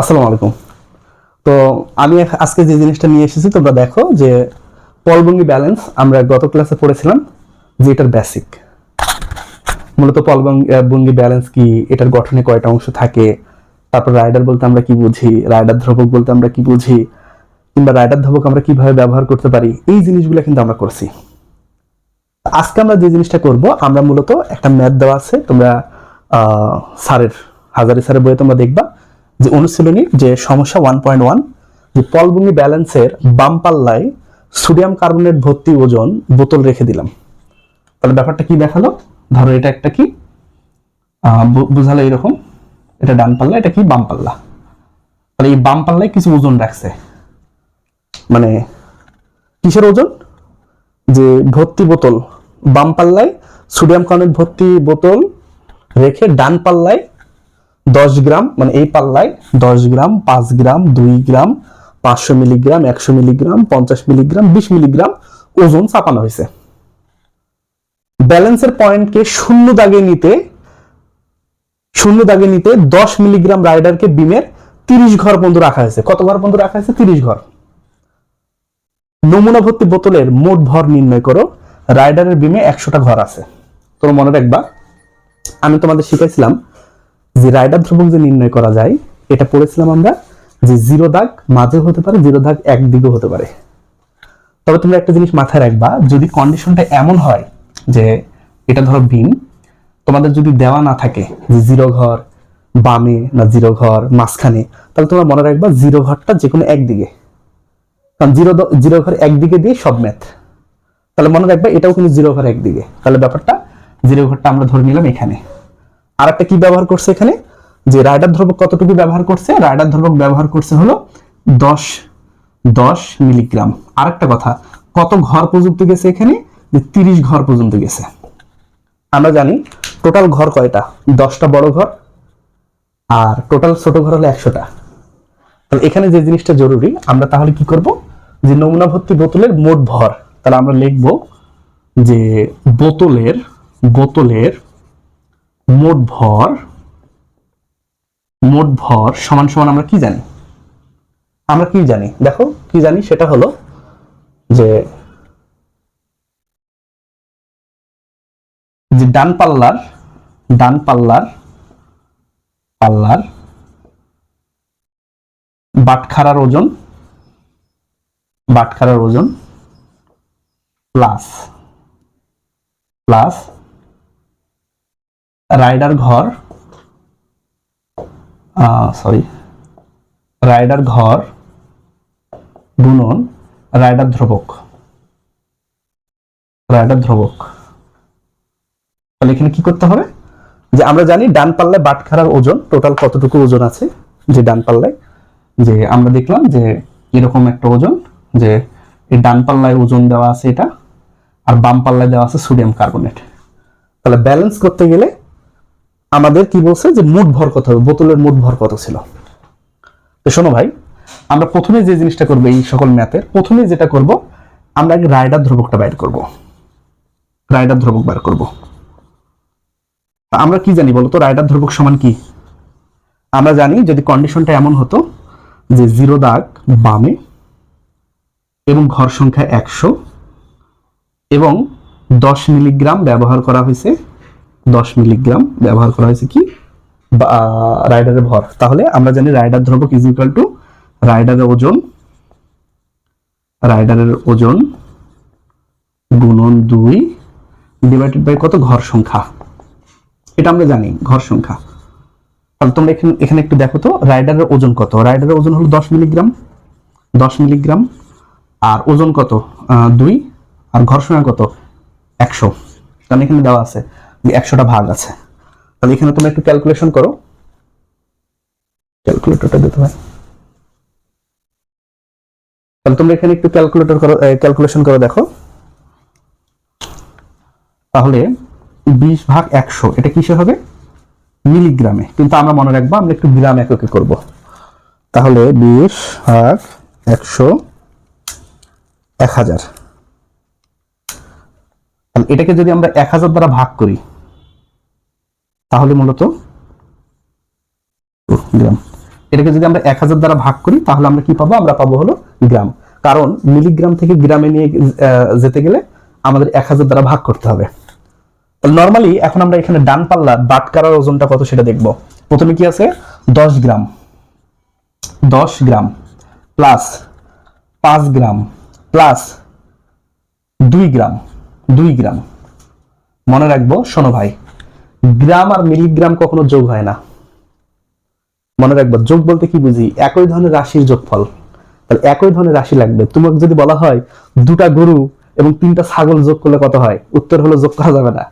আসসালামু আলাইকুম। তো আমি আজকে যে জিনিসটা নিয়ে এসেছি তোমরা দেখো যে পলভঙ্গি ব্যালেন্স আমরা গত ক্লাসে পড়েছিলাম যে এটার বেসিক মূলত পলভঙ্গি ব্যালেন্স কি এটার গঠনে কয়টা অংশ থাকে তারপর রাইডার বলতে আমরা কি বুঝি রাইডার ধ্রুবক বলতে আমরা কি বুঝি কিংবা রাইডার ধ্রুবক আমরা কীভাবে ব্যবহার করতে পারি এই জিনিসগুলো কিন্তু আমরা করছি। আজকে আমরা যে জিনিসটা করব আমরা মূলত একটা ম্যাথ দেওয়া আছে তোমরা আহ, স্যারের হাজারি স্যারের বইয়ে তোমরা দেখবা। যে অনুশীলনী যে সমস্যা ওয়ান পয়েন্ট ওয়ান যে পলভূমি ব্যালেন্সের বাম পাল্লায় সোডিয়াম কার্বনেট ভর্তি ওজন বোতল রেখে দিলাম। তাহলে ব্যাপারটা কি দেখাল? ধরো এটা একটা কি? আহ, বু- এরকম। এটা ডান পাল্লা এটা কি? বাম পাল্লা। তাহলে এই বাম পাল্লায় কিছু ওজন রাখছে। মানে কিসের ওজন? যে ভর্তি বোতল। বাম পাল্লায় সোডিয়াম কার্বনেট ভর্তি বোতল রেখে ডান পাল্লায় দশ গ্রাম মানে এই পাল্লায় দশ গ্রাম, পাঁচ গ্রাম, দুই গ্রাম, পাঁচশো মিলিগ্রাম, একশো মিলিগ্রাম, পঞ্চাশ মিলিগ্রাম, বিশ মিলিগ্রাম ওজন চাপানো হয়েছে। ব্যালেন্সের পয়েন্টকে শূন্য দাগে নিতে, শূন্য দাগে নিতে দশ মিলিগ্রাম রাইডারকে বিমের তিরিশ ঘর পর্যন্ত রাখা হয়েছে। কত ঘর পর্যন্ত রাখা হয়েছে? তিরিশ ঘর। নমুনা ভর্তি বোতলের মোট ভর নির্ণয় করো। রাইডারের বিমে একশোটা ঘর আছে। তোমরা মনে রাখবা, আমি তোমাদের শিখাইছিলাম যে রাইডার ধ্রুবক যে নির্ণয় করা যায়, এটা পড়েছিলাম আমরা যে জিরো দাগ মাঝে হতে পারে, জিরো দাগ একদিকে হতে পারে। তবে তোমরা একটা জিনিস মাথায় রাখবা, যদি কন্ডিশনটা এমন হয় যে এটা ধরো বিম তোমাদের যদি দেওয়া না থাকে যে জিরো ঘর, বামে না জিরো ঘর, মাঝখানে, তাহলে তোমরা মনে রাখবা জিরো ঘরটা যে কোনো একদিকে কারণ জিরো জিরো ঘর একদিকে দিয়ে সব ম্যাথ তাহলে মনে রাখবে এটাও কিন্তু জিরো ঘর একদিকে তাহলে ব্যাপারটা জিরো ঘরটা আমরা ধরে নিলাম এখানে। আর একটা কি ব্যবহার করছে এখানে? যে রাইডার ধ্রুবক কতটুকু ব্যবহার করছে? রাইডার ধ্রুবক ব্যবহার করছে হলো দশ দশ মিলিগ্রাম। আর একটা কথা, কত ঘর পর্যন্ত গেছে এখানে? যে তিরিশ ঘর পর্যন্ত গেছে। আমরা জানি টোটাল ঘর কয়টা? দশটা বড় ঘর আর টোটাল ছোট ঘর হলো একশোটা। তাহলে এখানে যে জিনিসটা জরুরি, আমরা তাহলে কি করব? যে নমুনা ভর্তি বোতলের মোট ভর, তাহলে আমরা লিখব যে বোতলের বোতলের মোট ভর মোট ভর সমান সমান আমরা কি জানি? আমরা কি জানি? দেখো, কি জানি? সেটা হলো যে যে ডান পাল্লার ডান পাল্লার পাল্লার বাটখারার ওজন বাটখারার ওজন প্লাস প্লাস রাইডার ঘর সরি রাইডার ঘর গুণন রাইডার ধ্রুবক রাইডার ধ্রুবক। তাহলে এখানে কি করতে হবে? যে আমরা জানি ডান পাল্লায় বাটখারার ওজন টোটাল কতটুকু ওজন আছে যে ডান পাল্লায়? যে আমরা দেখলাম যে এরকম একটা ওজন, যে এই ডান পাল্লায় ওজন দেওয়া আছে এটা, আর বাম পাল্লায় দেওয়া আছে সোডিয়াম কার্বনেট। তাহলে ব্যালেন্স করতে গেলে আমাদের কি বলছে যে মোট ভর কত হবে? বোতলের মোট ভর কত ছিল? তো শোনো ভাই, আমরা প্রথমে যে জিনিসটা করব এই সকল ম্যাথের প্রথমে যেটা করব, আমরা আগে রাইডার ধ্রুবকটা বাইর করব। রাইডার ধ্রুবক বার করব। আমরা কি জানি বলতো? রাইডার ধ্রুবক সমান কি? আমরা জানি যদি কন্ডিশনটা এমন হতো যে জিরো দাগ বামে এবং ঘর সংখ্যা একশো এবং দশ মিলিগ্রাম ব্যবহার করা হয়েছে দশ মিলিগ্রাম ব্যবহার করা হয়েছে কি? রাইডারের ভর। তাহলে আমরা জানি রাইডার ধ্রুবক ইজ ইকুয়াল টু রাইডারের ওজন রাইডারের ওজন গুণন দুই ডিভাইডেড বাই কত? ঘর সংখ্যা। এটা আমরা জানি, ঘর সংখ্যা। তাহলে তোমরা এখানে এখানে একটু দেখো তো, রাইডারের ওজন কত? রাইডারের ওজন হলো দশ মিলিগ্রাম। দশ মিলিগ্রাম। আর ওজন কত? দুই। আর ঘর সংখ্যা কত? একশো। কারণ এখানে দেওয়া আছে। একশোটা ভাগ আছে। তাহলে এখানে তোমরা একটু ক্যালকুলেশন করো। ক্যালকুলেটরটা দিতে হয়। তাহলে তোমরা এখানে একটু ক্যালকুলেটর করো ক্যালকুলেশন করে দেখো। তাহলে বিশ ভাগ একশো, এটা কিসে হবে? মিলিগ্রামে। কিন্তু আমরা মনে রাখব, আমরা একটু গ্রাম এককে করব। তাহলে বিশ ভাগ একশো এক হাজার। এটাকে যদি আমরা এক হাজার দ্বারা ভাগ করি তাহলে মূলত গ্রাম। এটাকে যদি আমরা এক হাজার দ্বারা ভাগ করি, তাহলে আমরা কি পাবো? আমরা পাবো হলো গ্রাম। কারণ মিলিগ্রাম থেকে গ্রামে নিয়ে যেতে গেলে আমাদের এক হাজার দ্বারা ভাগ করতে হবে। নর্মালি এখন আমরা এখানে ডান পাল্লা বাটকারার ওজনটা কত সেটা দেখব। প্রথমে কি আছে? দশ গ্রাম। দশ গ্রাম প্লাস পাঁচ গ্রাম প্লাস দুই গ্রাম। দুই গ্রাম। মনে রাখব, শোনো ভাই। গ্রাম আর মিলিগ্রাম কখনো যোগ হয় না। মনে রাখব, যোগ বলতে কি বুঝি? একই ধরনের রাশির যোগফল। তাহলে একই ধরনের রাশি লাগবে। তোমাকে যদি বলা হয় দুটা গরু এবং তিনটা ছাগল যোগ করলে কত হয়? উত্তর হলো যোগ করা যাবে না।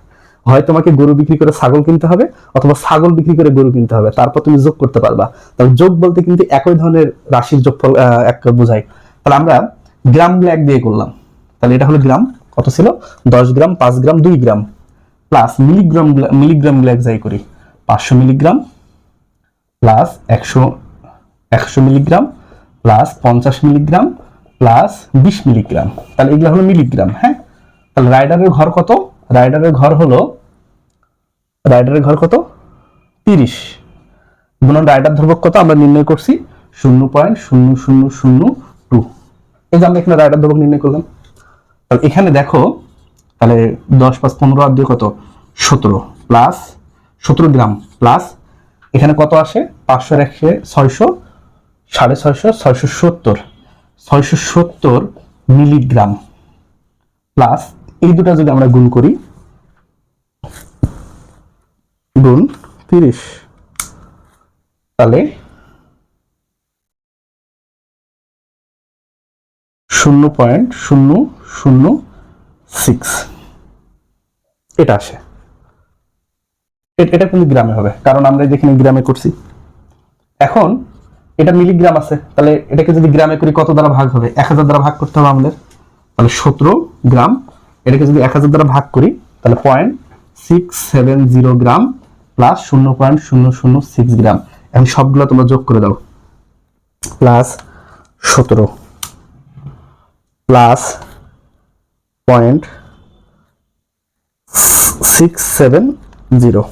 হয় তোমাকে গরু বিক্রি করে ছাগল কিনতে হবে, অথবা ছাগল বিক্রি করে গরু কিনতে হবে। তারপর তুমি যোগ করতে পারবা। তাহলে যোগ বলতে কিন্তু একই ধরনের রাশির যোগফল এক বোঝায়। তাহলে আমরা গ্রাম এক দিয়ে করলাম। তাহলে এটা হলো গ্রাম। কত ছিল? দশ গ্রাম, পাঁচ গ্রাম, দুই গ্রাম। প্লাস মিলিগ্রাম মিলিগ্রাম এক যাই করি। পাঁচশো মিলিগ্রাম প্লাস একশো একশো মিলিগ্রাম প্লাস পঞ্চাশ মিলিগ্রাম প্লাস বিশ মিলিগ্রাম তাহলে এগুলো হলো মিলিগ্রাম হ্যাঁ? তাহলে রাইডারের ঘর কত? রাইডারের ঘর হলো রাইডারের ঘর কত? তিরিশ। গুণন রাইডার ধ্রুবক কত? আমরা নির্ণয় করছি শূন্য পয়েন্ট শূন্য শূন্য শূন্য টু। এই যে আমরা এখানে রাইডার ধ্রুবক নির্ণয় করলাম। তাহলে এখানে দেখো তাহলে দশ পাঁচ পনেরো আর দুই কত? সতেরো প্লাস সতেরো গ্রাম প্লাস এখানে কত আসে? পাঁচশো একশো ছয়শো, সাড়ে ছয়শো ছয়শো সত্তর। ছয়শো সত্তর মিলিগ্রাম প্লাস এই দুটা যদি আমরা গুণ করি, গুণ তিরিশ। তাহলে শূন্য পয়েন্ট শূন্য শূন্য সিক্স এটা আসে। এটা কিন্তু গ্রামে হবে? কারণ আমরা যেখানে গ্রামে করছি। এখন এটা মিলিগ্রাম আছে। তাহলে এটাকে যদি গ্রামে করি কত দ্বারা ভাগ হবে? এক হাজার দ্বারা ভাগ করতে হবে আমাদের। তাহলে সতেরো গ্রাম। এটাকে যদি এক হাজার দ্বারা ভাগ করি, তাহলে point six seven zero gram plus শূন্য পয়েন্ট শূন্য শূন্য সিক্স গ্রাম। এখন সবগুলো তোমরা যোগ করে দাও। প্লাস সতেরো plus point six seven zero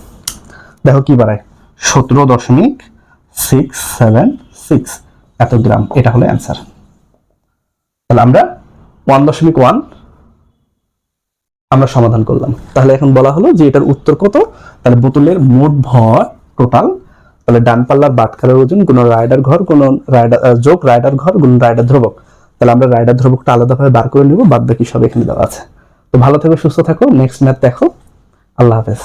দেখো কি বাড়ায়? সতেরো দশমিক সিক্স সেভেন সিক্স এত গ্রাম, এটা হলো অ্যান্সার তাহলে আমরা ওয়ান দশমিক ওয়ান আমরা সমাধান করলাম। তাহলে এখন বলা হলো যে এটার উত্তর কত? তাহলে বোতলের মোট ভর টোটাল তাহলে ডান পাল্লার বাটখারের ওজন, কোন রাইডার ঘর, কোন রাইডার যোগ রাইডার ঘর কোন রাইডার ধ্রুবক। তাহলে আমরা রাইডার ধ্রুবকটা আলাদাভাবে বার করে নিব বাদ বাকি সব এখানে দেওয়া আছে। তো ভালো থেকো, সুস্থ থাকো নেক্সট ম্যাথ দেখো। আল্লাহ হাফেজ।